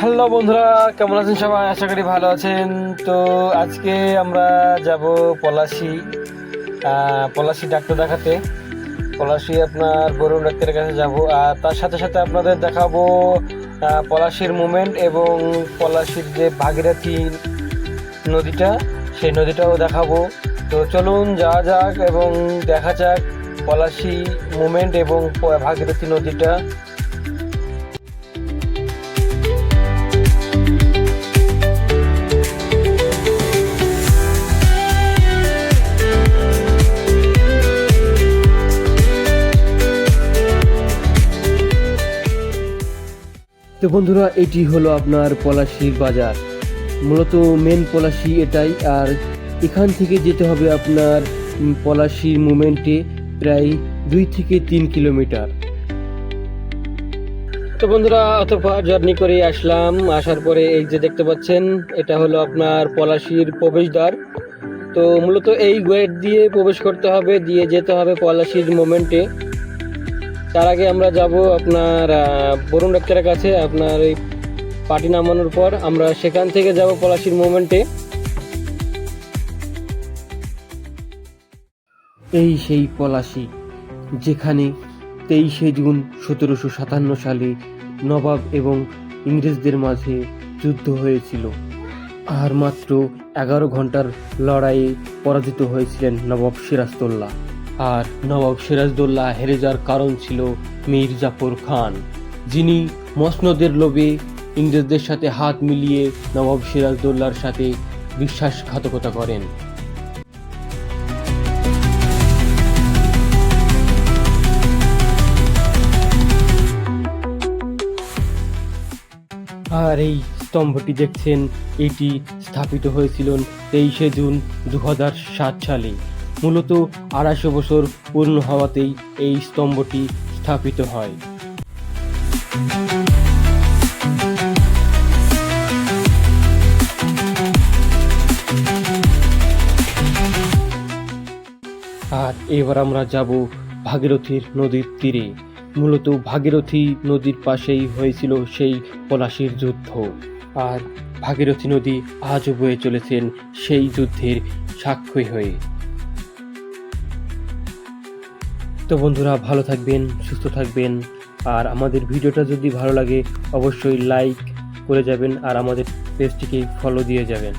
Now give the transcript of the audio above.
Hello বন্ধুরা, কেমন আছেন সবাই? আশা করি ভালো আছেন। তো আজকে আমরা যাব পলাশি পলাশি ডাক্তার দেখাতে। পলাশি আপনার বরুণ ডাক্তারের কাছে যাব। আর তার সাথে সাথে আপনাদের দেখাবো পলাশির মুভমেন্ট এবং পলাশির যে ভাগীরথী নদীটা, সেই নদীটাও দেখাবো। তো চলুন যাওয়া যাক এবং দেখা যাক পলাশি মুভমেন্ট এবং ভাগীরথী নদীটা তো বন্ধুরা, এটি হলো আপনার পলাশির বাজার। মূলত মেন পলাশি এটাই, আর এখান থেকে যেতে হবে আপনার পলাশির মুভমেন্টে প্রায় দুই থেকে তিন কিলোমিটার। তো বন্ধুরা অতঃপর জার্নি করে আসলাম। আসার পরে এই যে দেখতে পাচ্ছেন, এটা হলো আপনার পলাশির প্রবেশদ্বার। তো মূলত এই গেট দিয়ে প্রবেশ করতে হবে, দিয়ে যেতে হবে পলাশির মোমেন্টে। তার আগে আমরা যাব আপনার বরুণ ডাক্তারের কাছে, আপনার এই পার্টি নামানোর পর আমরা সেখান থেকে যাব পলাশির মোমেন্টে এই সেই পলাশি, যেখানে তেইশে জুন সতেরোশো সাতান্ন সালে নবাব এবং ইংরেজদের মাঝে যুদ্ধ হয়েছিল। আর মাত্র এগারো ঘণ্টার লড়াইয়ে পরাজিত হয়েছিলেন নবাব সিরাজদৌল্লা আর নবাব সিরাজদৌল্লা হেরে যাওয়ার কারণ ছিল মীর জাফর খান, যিনি মসনদের লোভে ইংরেজদের সাথে হাত মিলিয়ে নবাব সিরাজদৌল্লার সাথে বিশ্বাসঘাতকতা করেন। আর এই স্তম্ভটি দেখছেন, এটি স্থাপিত হয়েছিল তেইশে জুন দু সালে। মূলত আড়াইশো বছর পূর্ণ হওয়াতেই এই স্তম্ভটি স্থাপিত হয়। আর এবার আমরা যাব ভাগীরথীর নদীর তীরে। মূলত ভাগীরথী নদীর পাশেই হয়েছিল সেই পলাশির যুদ্ধ। আর ভাগীরথী নদী আজও বয়ে চলেছেন সেই যুদ্ধের সাক্ষী হয়ে। তো বন্ধুরা, ভালো থাকবেন, সুস্থ থাকবেন। আর আমাদের ভিডিওটা যদি ভালো লাগে, অবশ্যই লাইক করে যাবেন আর আমাদের পেজটিকে ফলো দিয়ে যাবেন।